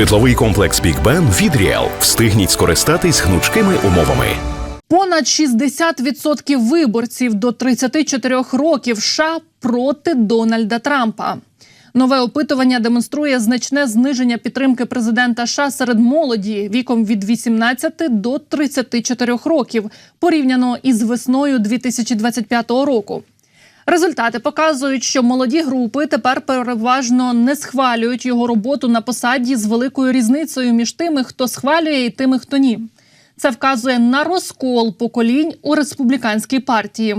Житловий комплекс Бік Бен від Ріел. Встигніть скористатись гнучкими умовами. Понад 60% виборців до 34 років США проти Дональда Трампа. Нове опитування демонструє значне зниження підтримки президента США серед молоді віком від 18 до 34 років, порівняно із весною 2025 року. Результати показують, що молоді групи тепер переважно не схвалюють його роботу на посаді з великою різницею між тими, хто схвалює, і тими, хто ні. Це вказує на розкол поколінь у республіканській партії,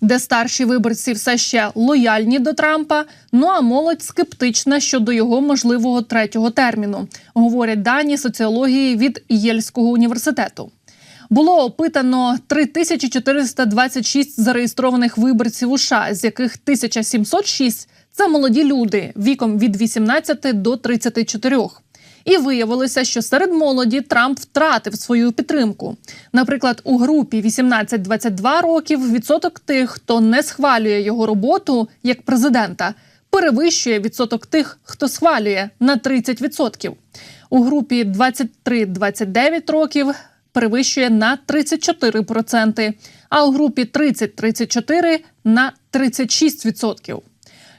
де старші виборці все ще лояльні до Трампа. Ну а молодь скептична щодо його можливого третього терміну, говорять дані соціології від Єльського університету. Було опитано 3426 зареєстрованих виборців у США, з яких 1706 – це молоді люди віком від 18 до 34. І виявилося, що серед молоді Трамп втратив свою підтримку. Наприклад, у групі 18-22 років відсоток тих, хто не схвалює його роботу як президента, перевищує відсоток тих, хто схвалює на 30%. У групі 23-29 років перевищує на 34%, а у групі 30-34 на 36%.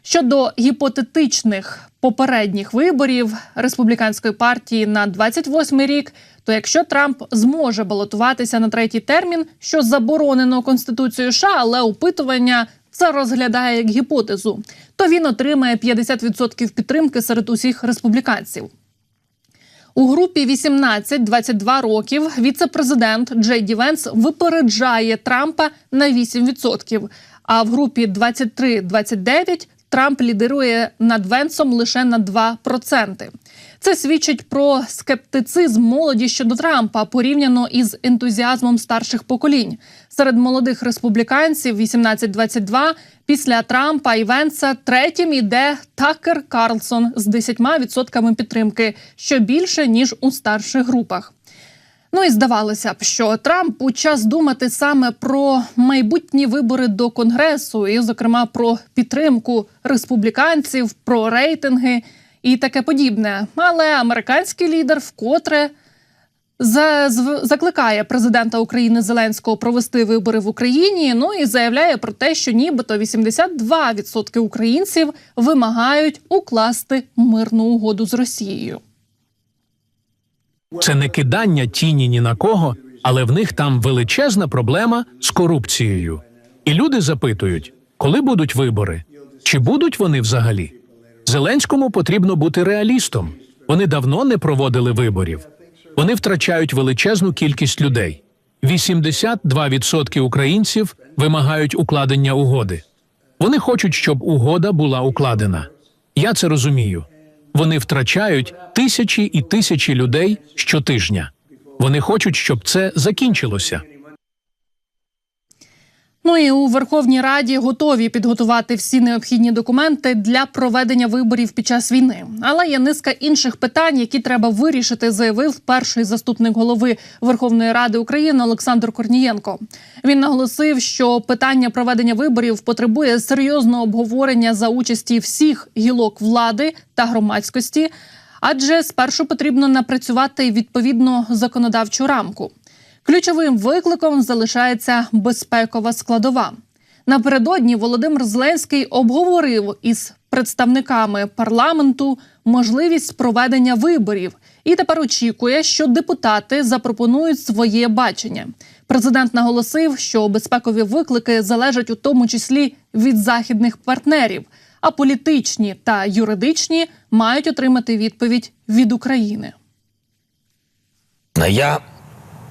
Щодо гіпотетичних попередніх виборів республіканської партії на 28 рік, то якщо Трамп зможе балотуватися на третій термін, що заборонено конституцією США, але опитування це розглядає як гіпотезу, то він отримає 50% підтримки серед усіх республіканців. У групі 18-22 років віце-президент Джей Венс випереджає Трампа на 8%, а в групі 23-29 Трамп лідирує над Венсом лише на 2%. Це свідчить про скептицизм молоді щодо Трампа порівняно із ентузіазмом старших поколінь. Серед молодих республіканців 18-22 після Трампа і Венса третім іде Такер Карлсон з 10% підтримки, що більше ніж у старших групах. Ну і здавалося б, що Трампу час думати саме про майбутні вибори до конгресу, і, зокрема, про підтримку республіканців, про рейтинги і таке подібне. Але американський лідер вкотре за- закликає президента України Зеленського провести вибори в Україні. Ну і заявляє про те, що нібито 82% українців вимагають укласти мирну угоду з Росією. Це не кидання тіні ні на кого, але в них там величезна проблема з корупцією. І люди запитують, коли будуть вибори, чи будуть вони взагалі? Зеленському потрібно бути реалістом. Вони давно не проводили виборів. Вони втрачають величезну кількість людей. 82% українців вимагають укладення угоди. Вони хочуть, щоб угода була укладена. Я це розумію. Вони втрачають тисячі і тисячі людей щотижня. Вони хочуть, щоб це закінчилося. Ну і у Верховній Раді готові підготувати всі необхідні документи для проведення виборів під час війни. Але є низка інших питань, які треба вирішити, заявив перший заступник голови Верховної Ради України Олександр Корнієнко. Він наголосив, що питання проведення виборів потребує серйозного обговорення за участі всіх гілок влади та громадськості, адже спершу потрібно напрацювати відповідну законодавчу рамку. Ключовим викликом залишається безпекова складова. Напередодні Володимир Зеленський обговорив із представниками парламенту можливість проведення виборів і тепер очікує, що депутати запропонують своє бачення. Президент наголосив, що безпекові виклики залежать у тому числі від західних партнерів, а політичні та юридичні мають отримати відповідь від України. Я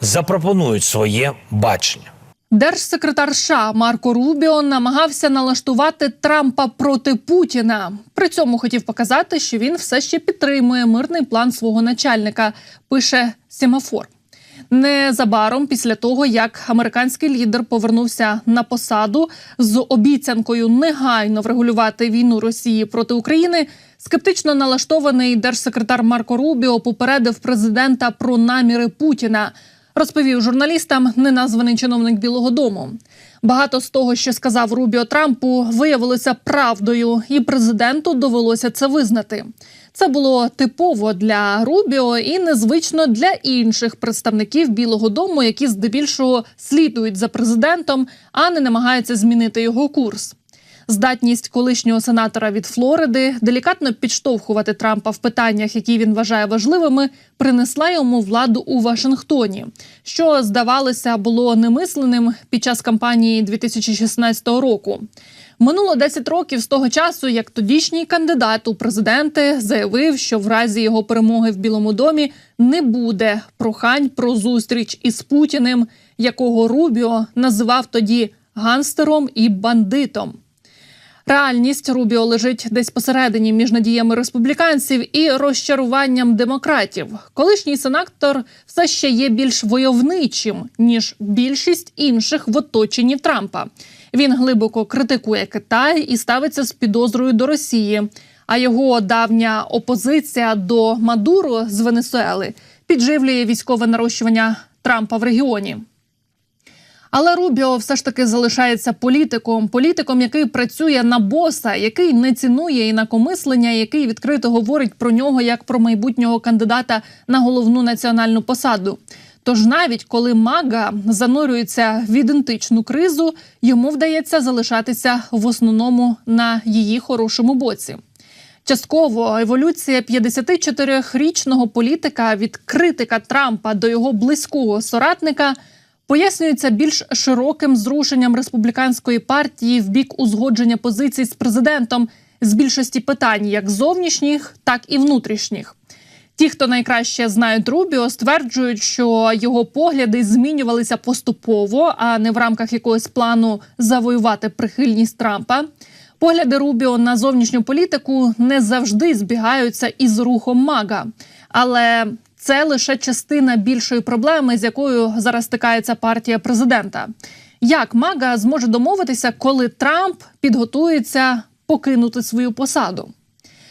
запропонують своє бачення. Держсекретар США Марко Рубіо намагався налаштувати Трампа проти Путіна. При цьому хотів показати, що він все ще підтримує мирний план свого начальника. Пише Сімафор. Незабаром після того, як американський лідер повернувся на посаду з обіцянкою негайно врегулювати війну Росії проти України, скептично налаштований держсекретар Марко Рубіо попередив президента про наміри Путіна. Розповів журналістам неназваний чиновник Білого Дому. Багато з того, що сказав Рубіо Трампу, виявилося правдою, і президенту довелося це визнати. Це було типово для Рубіо і незвично для інших представників Білого Дому, які здебільшого слідують за президентом, а не намагаються змінити його курс. Здатність колишнього сенатора від Флориди делікатно підштовхувати Трампа в питаннях, які він вважає важливими, принесла йому владу у Вашингтоні, що здавалося було немисленим під час кампанії 2016 року. Минуло 10 років з того часу, як тодішній кандидат у президенти заявив, що в разі його перемоги в Білому домі не буде прохань про зустріч із Путіним, якого Рубіо називав тоді ганстером і бандитом. Реальність Рубіо лежить десь посередині між надіями республіканців і розчаруванням демократів. Колишній сенатор все ще є більш войовничим ніж більшість інших в оточенні Трампа. Він глибоко критикує Китай і ставиться з підозрою до Росії. А його давня опозиція до Мадуро з Венесуели підживлює військове нарощування Трампа в регіоні. Але Рубіо все ж таки залишається політиком, політиком, який працює на боса, який не цінує інакомислення, який відкрито говорить про нього як про майбутнього кандидата на головну національну посаду. Тож навіть коли Мага занурюється в ідентичну кризу, йому вдається залишатися в основному на її хорошому боці. Частково еволюція 54-річного політика від критика Трампа до його близького соратника пояснюється більш широким зрушенням республіканської партії в бік узгодження позицій з президентом з більшості питань, як зовнішніх, так і внутрішніх. Ті, хто найкраще знають Рубіо, стверджують, що його погляди змінювалися поступово, а не в рамках якогось плану завоювати прихильність Трампа. Погляди Рубіо на зовнішню політику не завжди збігаються із рухом Мага, але це лише частина більшої проблеми, з якою зараз стикається партія президента. Як Мага зможе домовитися, коли Трамп підготується покинути свою посаду?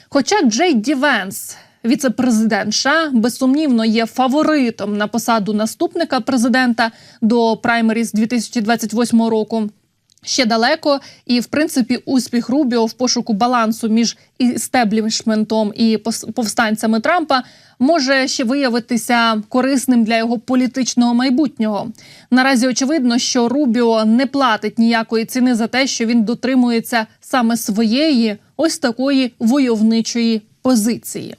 Хоча Джей Ді Венс, віце-президент США, безсумнівно є фаворитом на посаду наступника президента до праймеріз 2028 року. Ще далеко, і в принципі успіх Рубіо в пошуку балансу між істеблішментом і повстанцями Трампа може ще виявитися корисним для його політичного майбутнього. Наразі очевидно, що Рубіо не платить ніякої ціни за те, що він дотримується саме своєї ось такої войовничої позиції.